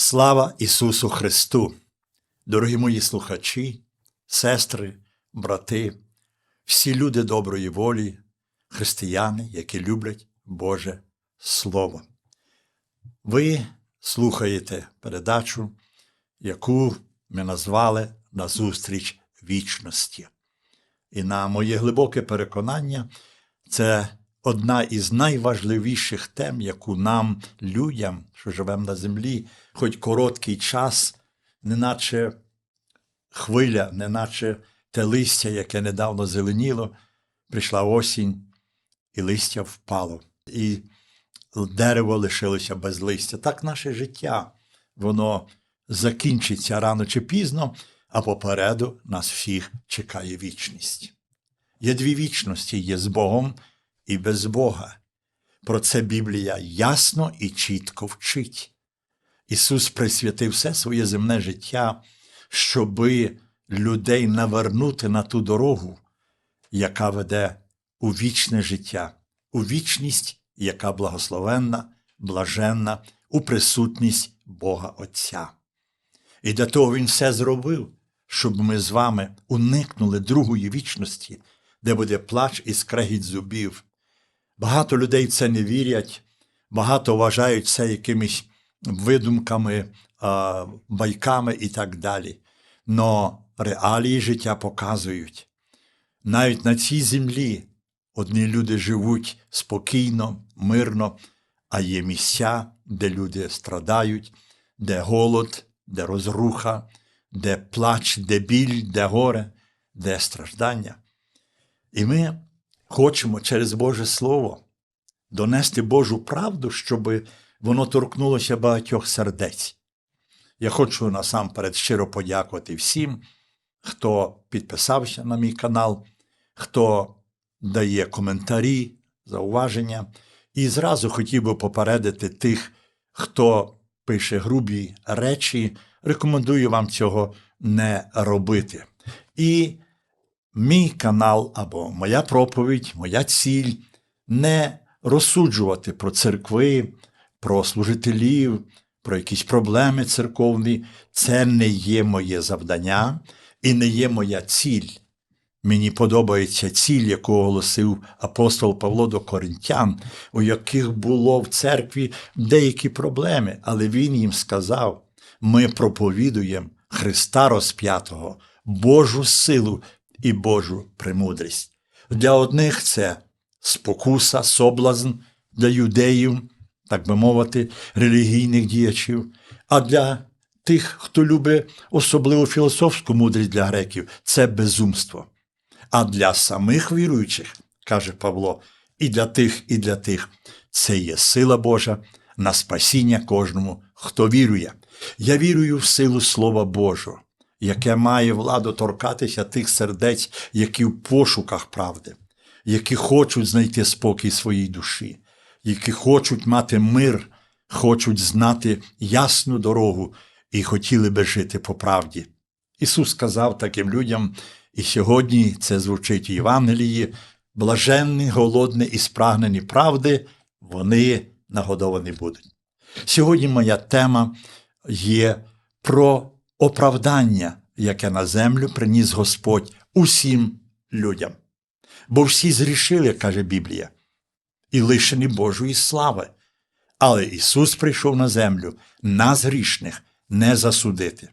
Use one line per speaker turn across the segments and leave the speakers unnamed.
Слава Ісусу Христу! Дорогі мої слухачі, сестри, брати, всі люди доброї волі, християни, які люблять Боже Слово. Ви слухаєте передачу, яку ми назвали Назустріч вічності. І на моє глибоке переконання, це одна із найважливіших тем, яку нам, людям, що живемо на землі, хоч короткий час, неначе хвиля, неначе те листя, яке недавно зеленіло, прийшла осінь, і листя впало, і дерево лишилося без листя. Так наше життя, воно закінчиться рано чи пізно, а попереду нас всіх чекає вічність. Є дві вічності: є з Богом і без Бога. Про це Біблія ясно і чітко вчить. Ісус присвятив все своє земне життя, щоби людей навернути на ту дорогу, яка веде у вічне життя, у вічність, яка благословенна, блаженна, у присутність Бога Отця. І для того Він все зробив, щоб ми з вами уникнули другої вічності, де буде плач і скрегіт зубів. Багато людей в це не вірять, багато вважають це якимись видумками, байками і так далі. Но реалії життя показують. Навіть на цій землі одні люди живуть спокійно, мирно, а є місця, де люди страдають, де голод, де розруха, де плач, де біль, де горе, де страждання. І ми хочемо через Боже Слово донести Божу правду, щоб воно торкнулося багатьох сердець. Я хочу насамперед щиро подякувати всім, хто підписався на мій канал, хто дає коментарі, зауваження. І зразу хотів би попередити тих, хто пише грубі речі, рекомендую вам цього не робити. І мій канал або моя проповідь, моя ціль не розсуджувати про церкви, про служителів, про якісь проблеми церковні. Це не є моє завдання і не є моя ціль. Мені подобається ціль, яку оголосив апостол Павло до Коринтян, у яких було в церкві деякі проблеми, але він їм сказав: ми проповідуємо Христа розп'ятого, Божу силу і Божу премудрість. Для одних це спокуса, соблазн для юдеїв, так би мовити, релігійних діячів, а для тих, хто любить особливо філософську мудрість для греків, це безумство. А для самих віруючих, каже Павло, і для тих, і для тих це є сила Божа на спасіння кожному, хто вірує. Я вірую в силу Слова Божого, яке має владу торкатися тих сердець, які в пошуках правди, які хочуть знайти спокій своїй душі, які хочуть мати мир, хочуть знати ясну дорогу і хотіли би жити по правді. Ісус сказав таким людям, і сьогодні це звучить в Євангелії, блаженні, голодні і спрагнені правди, вони нагодовані будуть. Сьогодні моя тема є про оправдання, яке на землю приніс Господь усім людям. Бо всі зрішили, каже Біблія, і лишені Божої слави. Але Ісус прийшов на землю, нас грішних не засудити,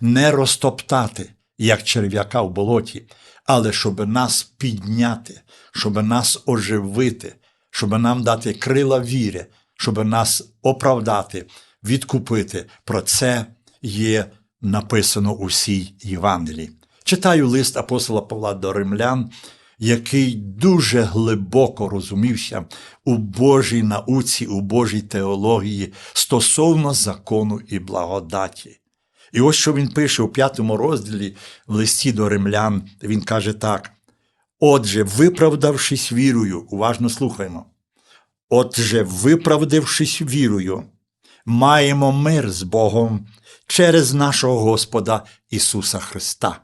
не розтоптати, як черв'яка в болоті, але щоб нас підняти, щоб нас оживити, щоб нам дати крила віри, щоб нас оправдати, відкупити. Про це є написано у всій Євангелії. Читаю лист апостола Павла до римлян, який дуже глибоко розумівся у Божій науці, у Божій теології стосовно закону і благодаті. І ось що він пише у п'ятому розділі в листі до римлян, він каже так: Отже, виправдавшись вірою, уважно слухаємо. Отже, виправдавшись вірою, маємо мир з Богом через нашого Господа Ісуса Христа,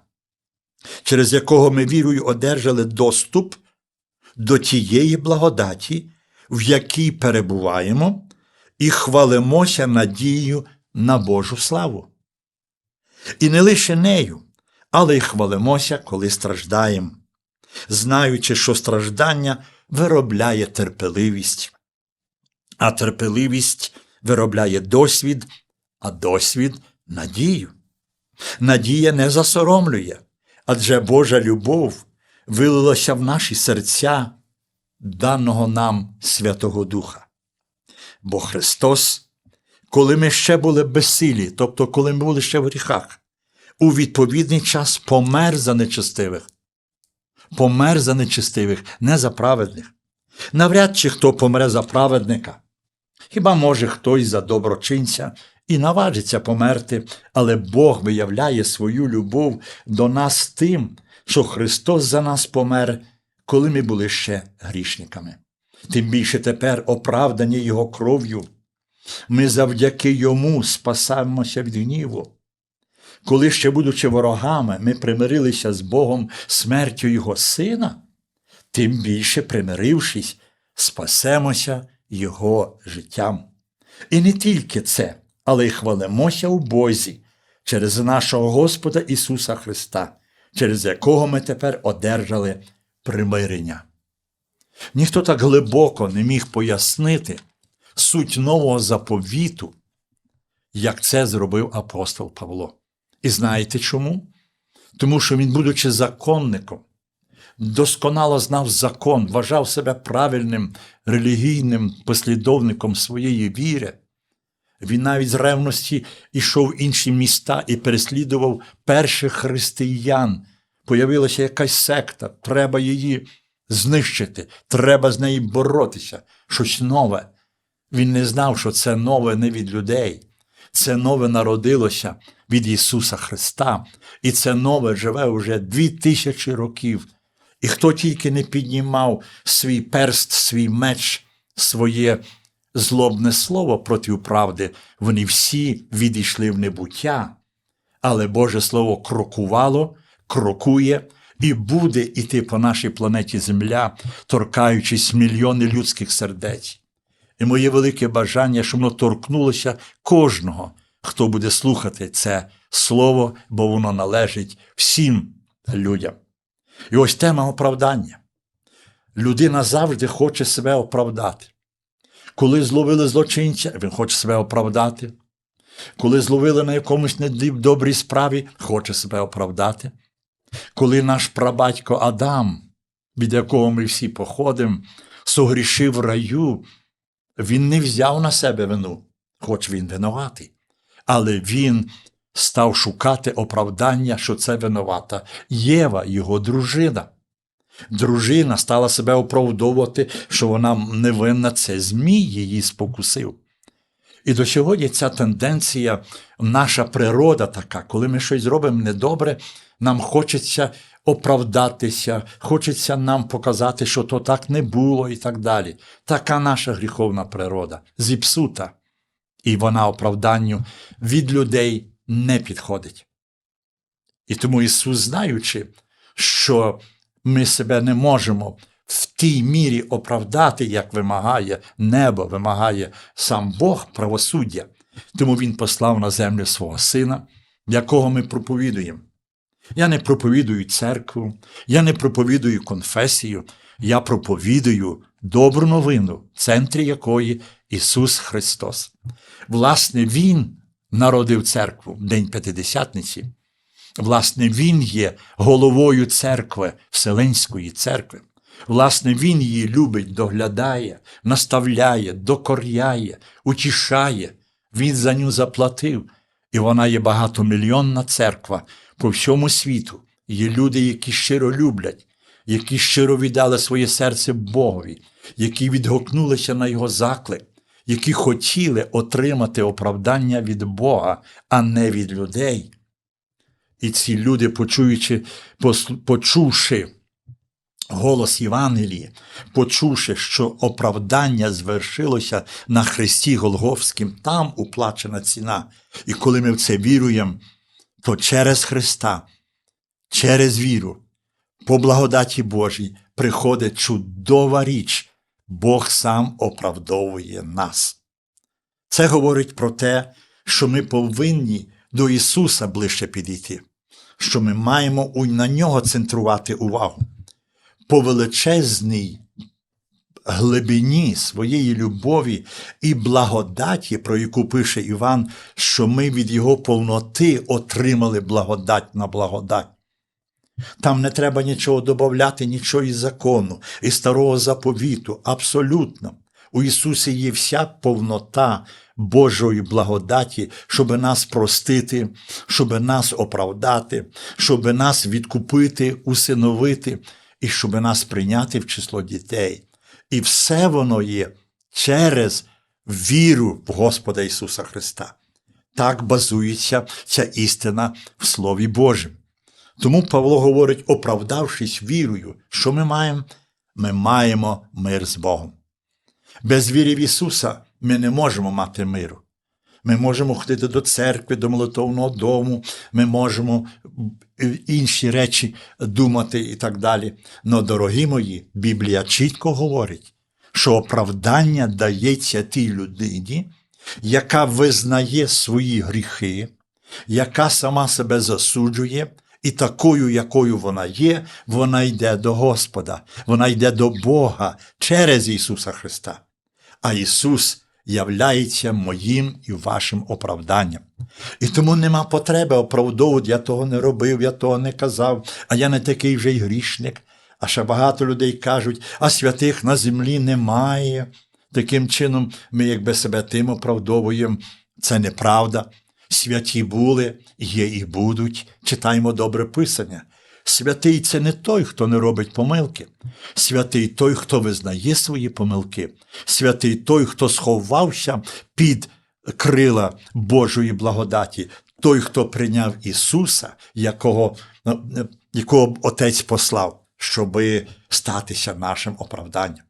через якого ми вірою одержали доступ до тієї благодаті, в якій перебуваємо, і хвалимося надією на Божу славу. І не лише нею, але й хвалимося, коли страждаємо, знаючи, що страждання виробляє терпеливість, а терпеливість виробляє досвід, а досвід надію. Надія не засоромлює, адже Божа любов вилилася в наші серця даного нам Святого Духа. Бо Христос, коли ми ще були безсилі, тобто коли ми були ще в гріхах, у відповідний час помер за нечестивих. Помер за нечестивих, не за праведних. Навряд чи хто помре за праведника. Хіба може хтось за доброчинця і наважиться померти, але Бог виявляє свою любов до нас тим, що Христос за нас помер, коли ми були ще грішниками. Тим більше тепер оправдані Його кров'ю. Ми завдяки Йому спасаємося від гніву. Коли ще, будучи ворогами, ми примирилися з Богом смертю Його Сина, тим більше, примирившись, спасемося Його життям. І не тільки це, але й хвалимося у Бозі через нашого Господа Ісуса Христа, через якого ми тепер одержали примирення. Ніхто так глибоко не міг пояснити суть нового заповіту, як це зробив апостол Павло. І знаєте чому? Тому що він, будучи законником, досконало знав закон, вважав себе правильним релігійним послідовником своєї віри. Він навіть з ревності йшов в інші міста і переслідував перших християн. Появилася якась секта, треба її знищити, треба з нею боротися, щось нове. Він не знав, що це нове не від людей. Це нове народилося від Ісуса Христа, і це нове живе вже дві тисячі років. І хто тільки не піднімав свій перст, свій меч, своє злобне слово проти правди, вони всі відійшли в небуття. Але Боже Слово крокувало, крокує і буде йти по нашій планеті Земля, торкаючись мільйони людських сердець. І моє велике бажання, щоб воно торкнулося кожного, хто буде слухати це слово, бо воно належить всім людям. І ось тема оправдання. Людина завжди хоче себе оправдати. Коли зловили злочинця, він хоче себе оправдати. Коли зловили на якомусь недобрій справі, хоче себе оправдати. Коли наш прабатько Адам, від якого ми всі походимо, согрішив раю, він не взяв на себе вину, хоч він винуватий. Але він став шукати оправдання, що це винувата Єва, його дружина. Дружина стала себе оправдовувати, що вона невинна, це Змій її спокусив. І до сьогодні ця тенденція, наша природа така, коли ми щось зробимо недобре, нам хочеться оправдатися, хочеться нам показати, що то так не було і так далі. Така наша гріховна природа, зіпсута. І вона оправданню від людей не підходить. І тому Ісус, знаючи, що ми себе не можемо в тій мірі оправдати, як вимагає небо, вимагає сам Бог правосуддя, тому Він послав на землю свого Сина, якого ми проповідуємо. Я не проповідую церкву, я не проповідую конфесію, я проповідую добру новину, в центрі якої Ісус Христос. Власне, Він народив церкву в День П'ятидесятниці. Власне, Він є головою церкви, Вселенської церкви. Власне, Він її любить, доглядає, наставляє, докоряє, утішає. Він за ню заплатив. І вона є багатомільйонна церква по всьому світу. Є люди, які щиро люблять, які щиро віддали своє серце Богові, які відгукнулися на Його заклик, які хотіли отримати оправдання від Бога, а не від людей. І ці люди, почуючи, почувши голос Євангелії, почувши, що оправдання звершилося на Христі Голговським, там уплачена ціна. І коли ми в це віруємо, то через Христа, через віру, по благодаті Божій приходить чудова річ, Бог сам оправдовує нас. Це говорить про те, що ми повинні до Ісуса ближче підійти, що ми маємо на нього центрувати увагу. По величезній глибині своєї любові і благодаті, про яку пише Іван, що ми від Його повноти отримали благодать на благодать. Там не треба нічого додати, нічого із закону, із старого заповіту. Абсолютно. У Ісусі є вся повнота Божої благодаті, щоб нас простити, щоб нас оправдати, щоб нас відкупити, усиновити і щоб нас прийняти в число дітей. І все воно є через віру в Господа Ісуса Христа. Так базується ця істина в Слові Божому. Тому Павло говорить, оправдавшись вірою, що ми маємо? Ми маємо мир з Богом. Без віри в Ісуса ми не можемо мати миру. Ми можемо ходити до церкви, до молитовного дому, ми можемо інші речі думати і так далі. Но, дорогі мої, Біблія чітко говорить, що оправдання дається тій людині, яка визнає свої гріхи, яка сама себе засуджує, і такою, якою вона є, вона йде до Господа, вона йде до Бога через Ісуса Христа. А Ісус являється моїм і вашим оправданням. І тому нема потреби оправдовувати, я того не робив, я того не казав, а я не такий вже й грішник. А ще багато людей кажуть, а святих на землі немає. Таким чином, ми якби себе тим оправдовуємо. Це неправда. Святі були, є і будуть. Читаємо добре писання. Святий це не той, хто не робить помилки. Святий той, хто визнає свої помилки. Святий той, хто сховався під крила Божої благодаті. Той, хто прийняв Ісуса, якого, якого Отець послав, щоби статися нашим оправданням.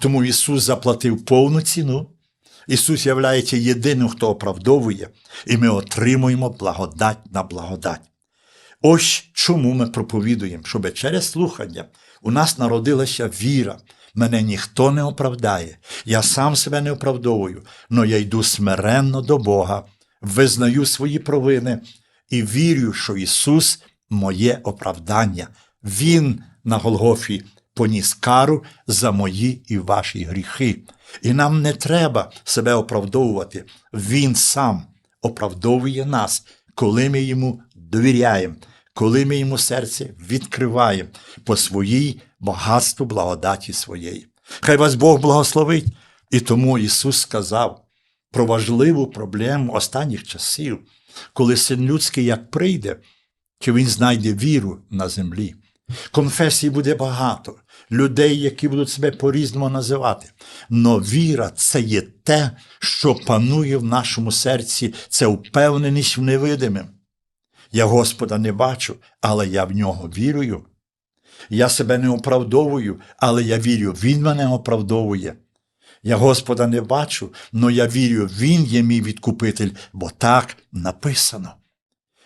Тому Ісус заплатив повну ціну. Ісус являється єдиним, хто оправдовує, і ми отримуємо благодать на благодать. Ось чому ми проповідуємо, щоб через слухання у нас народилася віра. Мене ніхто не оправдає. Я сам себе не оправдовую, але я йду смиренно до Бога, визнаю свої провини і вірю, що Ісус моє оправдання. Він на Голгофі поніс кару за мої і ваші гріхи. І нам не треба себе оправдовувати. Він сам оправдовує нас, коли ми йому довіряємо, коли ми йому серце відкриваємо по своїй багатству благодаті своєї. Хай вас Бог благословить. І тому Ісус сказав про важливу проблему останніх часів, коли син людський як прийде, чи він знайде віру на землі. Конфесій буде багато, людей, які будуть себе по-різному називати. Но віра це є те, що панує в нашому серці, це впевненість в невидимим. Я Господа не бачу, але я в нього вірую. Я себе не оправдовую, але я вірю, Він мене оправдовує. Я Господа не бачу, але я вірю, Він є мій відкупитель, бо так написано.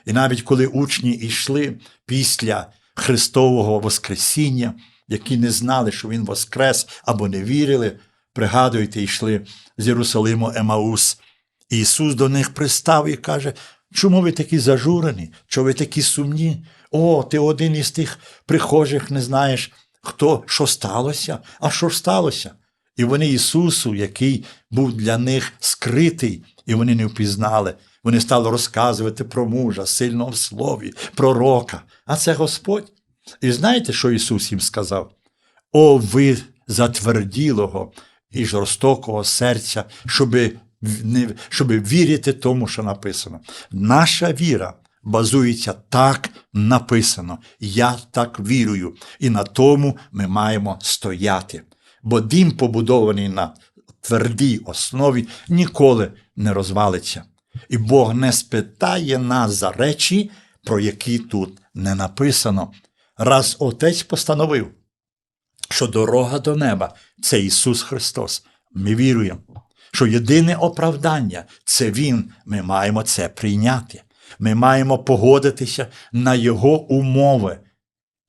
І навіть коли учні йшли після Христового Воскресіння, які не знали, що Він Воскрес або не вірили, пригадуйте, йшли з Єрусалиму Емаус. Ісус до них пристав і каже, чому ви такі зажурені, чому ви такі сумні? О, ти один із тих прихожих не знаєш, хто що сталося, а що ж сталося? І вони Ісусу, який був для них скритий, і вони не впізнали. Вони стали розказувати про мужа, сильного в слові, пророка. А це Господь. І знаєте, що Ісус їм сказав? О, ви затверділого і жорстокого серця, щоби, не, щоби вірити тому, що написано. Наша віра базується так написано. Я так вірую. І на тому ми маємо стояти. Бо дім, побудований на твердій основі, ніколи не розвалиться. І Бог не спитає нас за речі, про які тут не написано. Раз Отець постановив, що дорога до неба це Ісус Христос. Ми віруємо, що єдине оправдання це Він. Ми маємо це прийняти. Ми маємо погодитися на Його умови.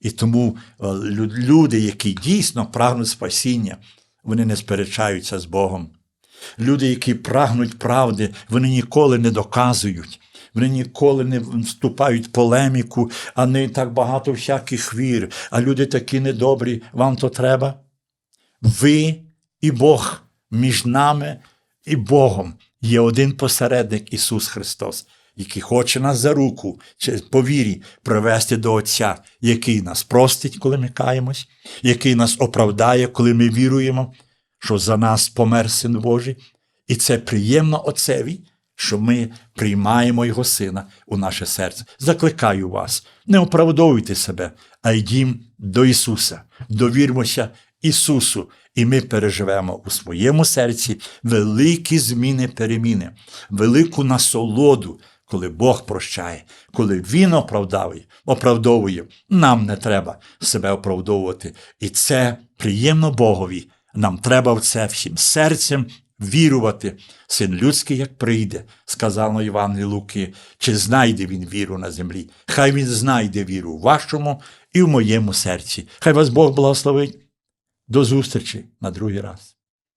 І тому е, люди, які дійсно прагнуть спасіння, вони не сперечаються з Богом. Люди, які прагнуть правди, вони ніколи не доказують. Вони ніколи не вступають в полеміку, а не так багато всяких вір. А люди такі недобрі, вам то треба? Ви і Бог між нами і Богом є один посередник Ісус Христос, який хоче нас за руку чи по вірі привести до Отця, який нас простить, коли ми каємось, який нас оправдає, коли ми віруємо, що за нас помер Син Божий. І це приємно Отцеві, що ми приймаємо Його Сина у наше серце. Закликаю вас, не оправдовуйте себе, а йдім до Ісуса, довірмося Ісусу, і ми переживемо у своєму серці великі зміни переміни, велику насолоду, коли Бог прощає, коли Він оправдовує, оправдовує. Нам не треба себе оправдовувати. І це приємно Богові. Нам треба в це всім серцем вірувати. Син людський, як прийде, сказано Іван Луки, чи знайде він віру на землі. Хай він знайде віру в вашому і в моєму серці. Хай вас Бог благословить. До зустрічі на другий раз.